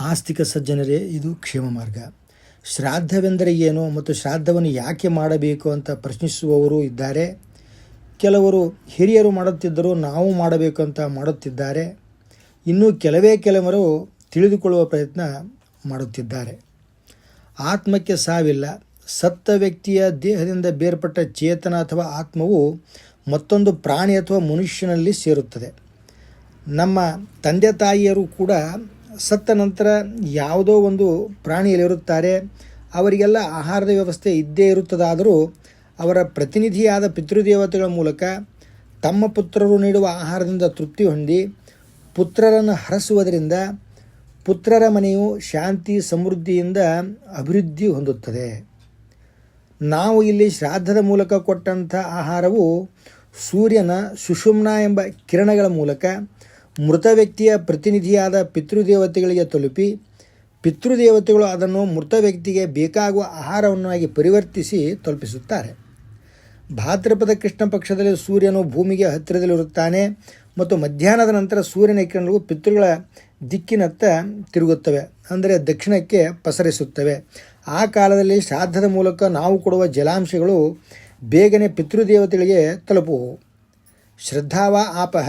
ಆಸ್ತಿಕ ಸಜ್ಜನರೇ, ಇದು ಕ್ಷೇಮ ಮಾರ್ಗ. ಶ್ರಾದ್ದವೆಂದರೆ ಏನು ಮತ್ತು ಶ್ರಾದ್ದವನ್ನು ಯಾಕೆ ಮಾಡಬೇಕು ಅಂತ ಪ್ರಶ್ನಿಸುವವರು ಇದ್ದಾರೆ. ಕೆಲವರು ಹಿರಿಯರು ಮಾಡುತ್ತಿದ್ದರೂ ನಾವು ಮಾಡಬೇಕು ಅಂತ ಮಾಡುತ್ತಿದ್ದಾರೆ. ಇನ್ನೂ ಕೆಲವೇ ಕೆಲವರು ತಿಳಿದುಕೊಳ್ಳುವ ಪ್ರಯತ್ನ ಮಾಡುತ್ತಿದ್ದಾರೆ. ಆತ್ಮಕ್ಕೆ ಸಾವಿಲ್ಲ. ಸತ್ತ ವ್ಯಕ್ತಿಯ ದೇಹದಿಂದ ಬೇರ್ಪಟ್ಟ ಚೇತನ ಅಥವಾ ಆತ್ಮವು ಮತ್ತೊಂದು ಪ್ರಾಣಿ ಅಥವಾ ಮನುಷ್ಯನಲ್ಲಿ ಸೇರುತ್ತದೆ. ನಮ್ಮ ತಂದೆ ತಾಯಿಯರು ಕೂಡ ಸತ್ತ ನಂತರ ಯಾವುದೋ ಒಂದು ಪ್ರಾಣಿಯಲ್ಲಿರುತ್ತಾರೆ ಅವರಿಗೆಲ್ಲ ಆಹಾರದ ವ್ಯವಸ್ಥೆ ಇದ್ದೇ ಇರುತ್ತದಾದರೂ ಅವರ ಪ್ರತಿನಿಧಿಯಾದ ಪಿತೃದೇವತೆಗಳ ಮೂಲಕ ತಮ್ಮ ಪುತ್ರರು ನೀಡುವ ಆಹಾರದಿಂದ ತೃಪ್ತಿ ಹೊಂದಿ ಪುತ್ರರನ್ನು ಹರಸುವುದರಿಂದ ಪುತ್ರರ ಮನೆಯು ಶಾಂತಿ ಸಮೃದ್ಧಿಯಿಂದ ಅಭಿವೃದ್ಧಿ ಹೊಂದುತ್ತದೆ. ನಾವು ಇಲ್ಲಿ ಶ್ರಾದ್ದದ ಮೂಲಕ ಕೊಟ್ಟಂಥ ಆಹಾರವು ಸೂರ್ಯನ ಸುಷುಮ್ನ ಎಂಬ ಕಿರಣಗಳ ಮೂಲಕ ಮೃತ ವ್ಯಕ್ತಿಯ ಪ್ರತಿನಿಧಿಯಾದ ಪಿತೃದೇವತೆಗಳಿಗೆ ತಲುಪಿ, ಪಿತೃದೇವತೆಗಳು ಅದನ್ನು ಮೃತ ವ್ಯಕ್ತಿಗೆ ಬೇಕಾಗುವ ಆಹಾರವನ್ನಾಗಿ ಪರಿವರ್ತಿಸಿ ತಲುಪಿಸುತ್ತಾರೆ. ಭಾದ್ರಪದ ಕೃಷ್ಣ ಪಕ್ಷದಲ್ಲಿ ಸೂರ್ಯನು ಭೂಮಿಗೆ ಹತ್ತಿರದಲ್ಲಿರುತ್ತಾನೆ ಮತ್ತು ಮಧ್ಯಾಹ್ನದ ನಂತರ ಸೂರ್ಯನ ಕಿರಣಗಳು ಪಿತೃಗಳ ದಿಕ್ಕಿನತ್ತ ತಿರುಗುತ್ತವೆ, ಅಂದರೆ ದಕ್ಷಿಣಕ್ಕೆ ಪಸರಿಸುತ್ತವೆ. ಆ ಕಾಲದಲ್ಲಿ ಶ್ರಾದ್ದದ ಮೂಲಕ ನಾವು ಕೊಡುವ ಜಲಾಂಶಗಳು ಬೇಗನೆ ಪಿತೃದೇವತೆಗಳಿಗೆ ತಲುಪುವು. ಶ್ರದ್ಧಾವ ಆಪಹ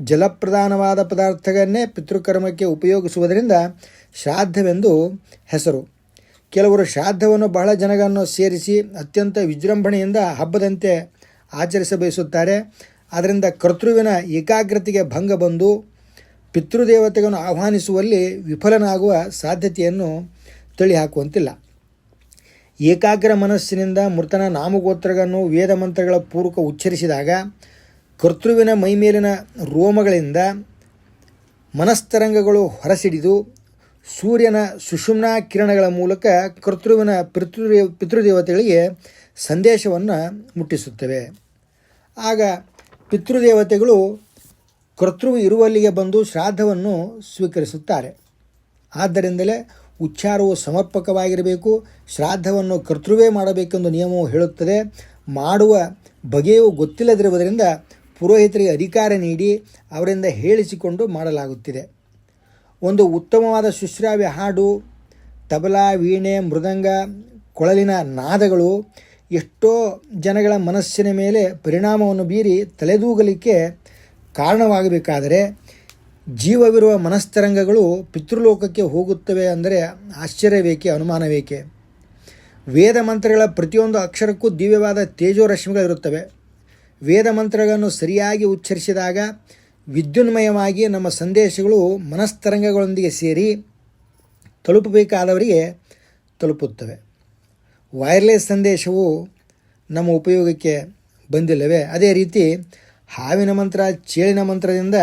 ಜಲಪ್ರಧಾನವಾದ ಪದಾರ್ಥಗಳನ್ನೇ ಪಿತೃಕರ್ಮಕ್ಕೆ ಉಪಯೋಗಿಸುವುದರಿಂದ ಶ್ರಾದ್ದವೆಂದು ಹೆಸರು. ಕೆಲವರು ಶ್ರಾದ್ದವನ್ನು ಬಹಳ ಜನಗಳನ್ನು ಸೇರಿಸಿ ಅತ್ಯಂತ ವಿಜೃಂಭಣೆಯಿಂದ ಹಬ್ಬದಂತೆ ಆಚರಿಸ ಬಯಸುತ್ತಾರೆ ಅದರಿಂದ ಕರ್ತೃವಿನ ಏಕಾಗ್ರತೆಗೆ ಭಂಗ ಬಂದು ಪಿತೃದೇವತೆಗಳನ್ನು ಆಹ್ವಾನಿಸುವಲ್ಲಿ ವಿಫಲನಾಗುವ ಸಾಧ್ಯತೆಯನ್ನು ತಳಿಹಾಕುವಂತಿಲ್ಲ ಏಕಾಗ್ರ ಮನಸ್ಸಿನಿಂದ ಮೃತನ ನಾಮಗೋತ್ರಗಳನ್ನು ವೇದ ಮಂತ್ರಗಳ ಪೂರ್ವಕ ಉಚ್ಚರಿಸಿದಾಗ ಕರ್ತೃವಿನ ಮೈಮೇಲಿನ ರೋಮಗಳಿಂದ ಮನಸ್ತರಂಗಗಳು ಹೊರಸಿಡಿದು ಸೂರ್ಯನ ಸುಷುಮ್ನಾ ಕಿರಣಗಳ ಮೂಲಕ ಕರ್ತೃವಿನ ಪಿತೃ ಪಿತೃದೇವತೆಗಳಿಗೆ ಸಂದೇಶವನ್ನು ಮುಟ್ಟಿಸುತ್ತವೆ. ಆಗ ಪಿತೃದೇವತೆಗಳು ಕರ್ತೃ ಇರುವಲ್ಲಿಗೆ ಬಂದು ಶ್ರಾದ್ದವನ್ನು ಸ್ವೀಕರಿಸುತ್ತಾರೆ. ಆದ್ದರಿಂದಲೇ ಉಚ್ಚಾರವು ಸಮರ್ಪಕವಾಗಿರಬೇಕು, ಶ್ರಾದ್ದವನ್ನು ಕರ್ತೃವೇ ಮಾಡಬೇಕೆಂದು ನಿಯಮವು ಹೇಳುತ್ತದೆ. ಮಾಡುವ ಬಗೆಯೂ ಗೊತ್ತಿಲ್ಲದಿರುವುದರಿಂದ ಪುರೋಹಿತರಿಗೆ ಅಧಿಕಾರ ನೀಡಿ ಅವರಿಂದ ಹೇಳಿಸಿಕೊಂಡು ಮಾಡಲಾಗುತ್ತಿದೆ. ಒಂದು ಉತ್ತಮವಾದ ಶುಶ್ರಾವ್ಯ ಹಾಡು, ತಬಲಾ, ವೀಣೆ, ಮೃದಂಗ, ಕೊಳಲಿನ ನಾದಗಳು ಎಷ್ಟೋ ಜನಗಳ ಮನಸ್ಸಿನ ಮೇಲೆ ಪರಿಣಾಮವನ್ನು ಬೀರಿ ತಲೆದೂಗಲಿಕ್ಕೆ ಕಾರಣವಾಗಬೇಕಾದರೆ ಜೀವವಿರುವ ಮನಸ್ತರಂಗಗಳು ಪಿತೃಲೋಕಕ್ಕೆ ಹೋಗುತ್ತವೆ ಅಂದರೆ ಆಶ್ಚರ್ಯವೇಕೆ, ಅನುಮಾನವೇಕೆ? ವೇದ ಮಂತ್ರಗಳ ಪ್ರತಿಯೊಂದು ಅಕ್ಷರಕ್ಕೂ ದಿವ್ಯವಾದ ತೇಜೋರಶ್ಮಿಗಳಿರುತ್ತವೆ. ವೇದ ಮಂತ್ರಗಳನ್ನು ಸರಿಯಾಗಿ ಉಚ್ಚರಿಸಿದಾಗ ವಿದ್ಯುನ್ಮಯವಾಗಿ ನಮ್ಮ ಸಂದೇಶಗಳು ಮನಸ್ತರಂಗಗಳೊಂದಿಗೆ ಸೇರಿ ತಲುಪಬೇಕಾದವರಿಗೆ ತಲುಪುತ್ತವೆ. ವೈರ್ಲೆಸ್ ಸಂದೇಶವು ನಮ್ಮ ಉಪಯೋಗಕ್ಕೆ ಬಂದಿಲ್ಲವೇ? ಅದೇ ರೀತಿ ಹಾವಿನ ಮಂತ್ರ, ಚೇಳಿನ ಮಂತ್ರದಿಂದ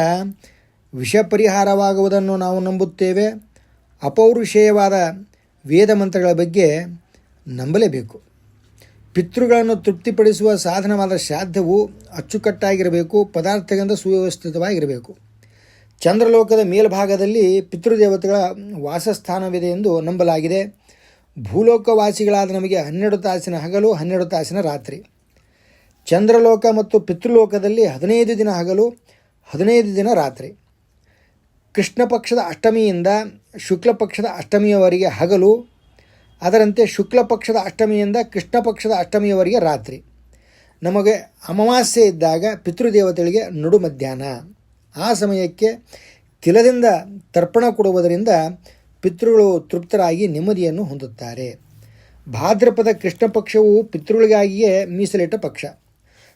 ವಿಷ ಪರಿಹಾರವಾಗುವುದನ್ನು ನಾವು ನಂಬುತ್ತೇವೆ. ಅಪೌರುಷೇಯವಾದ ವೇದ ಮಂತ್ರಗಳ ಬಗ್ಗೆ ನಂಬಲೇಬೇಕು. ಪಿತೃಗಳನ್ನು ತೃಪ್ತಿಪಡಿಸುವ ಸಾಧನವಾದ ಶ್ರಾದ್ದವು ಅಚ್ಚುಕಟ್ಟಾಗಿರಬೇಕು, ಪದಾರ್ಥಗಳಿಂದ ಸುವ್ಯವಸ್ಥಿತವಾಗಿರಬೇಕು. ಚಂದ್ರಲೋಕದ ಮೇಲ್ಭಾಗದಲ್ಲಿ ಪಿತೃದೇವತೆಗಳ ವಾಸಸ್ಥಾನವಿದೆ ಎಂದು ನಂಬಲಾಗಿದೆ. ಭೂಲೋಕವಾಸಿಗಳಾದ ನಮಗೆ ಹನ್ನೆರಡು ತಾಸಿನ ಹಗಲು, ಹನ್ನೆರಡು ತಾಸಿನ ರಾತ್ರಿ. ಚಂದ್ರಲೋಕ ಮತ್ತು ಪಿತೃಲೋಕದಲ್ಲಿ ಹದಿನೈದು ದಿನ ಹಗಲು, ಹದಿನೈದು ದಿನ ರಾತ್ರಿ. ಕೃಷ್ಣ ಪಕ್ಷದ ಅಷ್ಟಮಿಯಿಂದ ಶುಕ್ಲ ಪಕ್ಷದ ಅಷ್ಟಮಿಯವರೆಗೆ ಹಗಲು ಅದರಂತೆ ಶುಕ್ಲ ಪಕ್ಷದ ಅಷ್ಟಮಿಯಿಂದ ಕೃಷ್ಣ ಪಕ್ಷದ ಅಷ್ಟಮಿಯವರೆಗೆ ರಾತ್ರಿ. ನಮಗೆ ಅಮಾವಾಸ್ಯೆ ಇದ್ದಾಗ ಪಿತೃದೇವತೆಗಳಿಗೆ ನಡು ಮಧ್ಯಾಹ್ನ. ಆ ಸಮಯಕ್ಕೆ ತಿಲದಿಂದ ತರ್ಪಣ ಕೊಡುವುದರಿಂದ ಪಿತೃಗಳು ತೃಪ್ತರಾಗಿ ನೆಮ್ಮದಿಯನ್ನು ಹೊಂದುತ್ತಾರೆ. ಭಾದ್ರಪದ ಕೃಷ್ಣ ಪಕ್ಷವು ಪಿತೃಗಳಿಗಾಗಿಯೇ ಮೀಸಲಿಟ್ಟ ಪಕ್ಷ.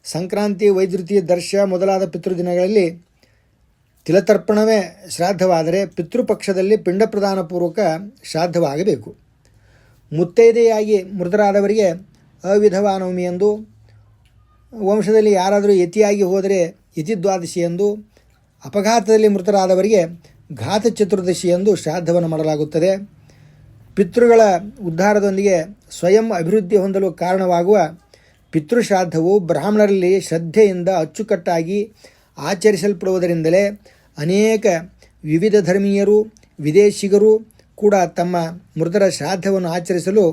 ಸಂಕ್ರಾಂತಿ, ವೈದ್ಯುತಿ, ದರ್ಶ ಮೊದಲಾದ ಪಿತೃದಿನಗಳಲ್ಲಿ ತಿಲತರ್ಪಣವೇ ಶ್ರಾದ್ದವಾದರೆ ಪಿತೃಪಕ್ಷದಲ್ಲಿ ಪಿಂಡ ಪ್ರದಾನ ಪೂರ್ವಕ ಶ್ರಾದ್ದವಾಗಬೇಕು. ಮುತ್ತೈದೆಯಾಗಿ ಮೃತರಾದವರಿಗೆ ಅವಿಧವಾ ನವಮಿ ಎಂದು, ವಂಶದಲ್ಲಿ ಯಾರಾದರೂ ಯತಿಯಾಗಿ ಹೋದರೆ ಯತಿ ದ್ವಾದಶಿ ಎಂದು, ಅಪಘಾತದಲ್ಲಿ ಮೃತರಾದವರಿಗೆ ಘಾತ ಚತುರ್ದಶಿ ಎಂದು ಶ್ರಾದ್ದವನ್ನು ಮಾಡಲಾಗುತ್ತದೆ. ಪಿತೃಗಳ ಉದ್ಧಾರದೊಂದಿಗೆ ಸ್ವಯಂ ಅಭಿವೃದ್ಧಿ ಹೊಂದಲು ಕಾರಣವಾಗುವ ಪಿತೃಶ್ರಾದ್ದವು ಬ್ರಾಹ್ಮಣರಲ್ಲಿ ಶ್ರದ್ಧೆಯಿಂದ ಅಚ್ಚುಕಟ್ಟಾಗಿ ಆಚರಿಸಲ್ಪಡುವುದರಿಂದಲೇ ಅನೇಕ ವಿವಿಧ ಧರ್ಮೀಯರು, ವಿದೇಶಿಗರು ಕೂಡ ತಮ್ಮ ಮೃತರ ಶ್ರಾದ್ದವನ್ನು ಆಚರಿಸಲು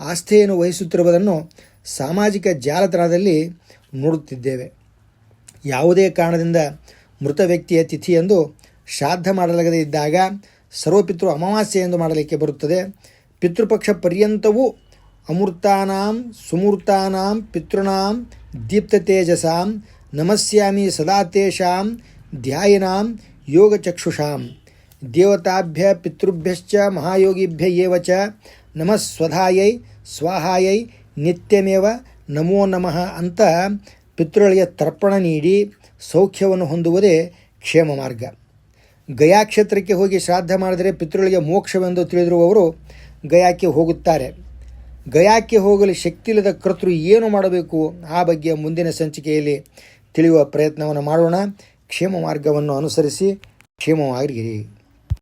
ಆಸ್ಥೆಯನ್ನು ವಹಿಸುತ್ತಿರುವುದನ್ನು ಸಾಮಾಜಿಕ ಜಾಲತಾಣದಲ್ಲಿ ನೋಡುತ್ತಿದ್ದೇವೆ. ಯಾವುದೇ ಕಾರಣದಿಂದ ಮೃತ ವ್ಯಕ್ತಿಯ ತಿಥಿಯೆಂದು ಶ್ರಾದ್ದ ಮಾಡಲಾಗದೇ ಇದ್ದಾಗ ಸರ್ವಪಿತೃ ಅಮಾವಾಸ್ಯೆ ಎಂದು ಮಾಡಲಿಕ್ಕೆ ಬರುತ್ತದೆ. ಪಿತೃಪಕ್ಷ ಪರ್ಯಂತವೂ ಅಮೃತಾನಾಂ ಸುಮೂರ್ತಾನಾಂ ಪಿತೃಣಾಂ ದೀಪ್ತತೇಜಸಾಂ ನಮಸ್ಯಾಮಿ ಸದಾ ತೇಷಾಂ ಧ್ಯಾಯಿನಾಂ ಯೋಗಚಕ್ಷುಷಾಂ. ದೇವತಾಭ್ಯ ಪಿತೃಭ್ಯಶ್ಚ ಮಹಾಯೋಗಿಭ್ಯ ಚ ನಮಃ ಸ್ವಧಾಯೈ, ಸ್ವಾಹಾಯೈ, ನಿತ್ಯಮೇವ ನಮೋ ನಮಃ ಅಂತ ಪಿತೃಳಿಗೆ ತರ್ಪಣ ನೀಡಿ ಸೌಖ್ಯವನ್ನು ಹೊಂದುವುದೇ ಕ್ಷೇಮ ಮಾರ್ಗ. ಗಯಾ ಕ್ಷೇತ್ರಕ್ಕೆ ಹೋಗಿ ಶ್ರಾದ್ದ ಮಾಡಿದರೆ ಪಿತೃಳಿಗೆ ಮೋಕ್ಷವೆಂದು ತಿಳಿದಿರುವವರು ಗಯಾಕ್ಕೆ ಹೋಗುತ್ತಾರೆ. ಗಯಾಕ್ಕೆ ಹೋಗಲು ಶಕ್ತಿಯಿಲ್ಲದ ಕರ್ತೃ ಏನು ಮಾಡಬೇಕು? ಆ ಬಗ್ಗೆ ಮುಂದಿನ ಸಂಚಿಕೆಯಲ್ಲಿ ತಿಳಿಯುವ ಪ್ರಯತ್ನವನ್ನು ಮಾಡೋಣ. ಕ್ಷೇಮ ಮಾರ್ಗವನ್ನು ಅನುಸರಿಸಿ ಕ್ಷೇಮವಾಗಿರಿ.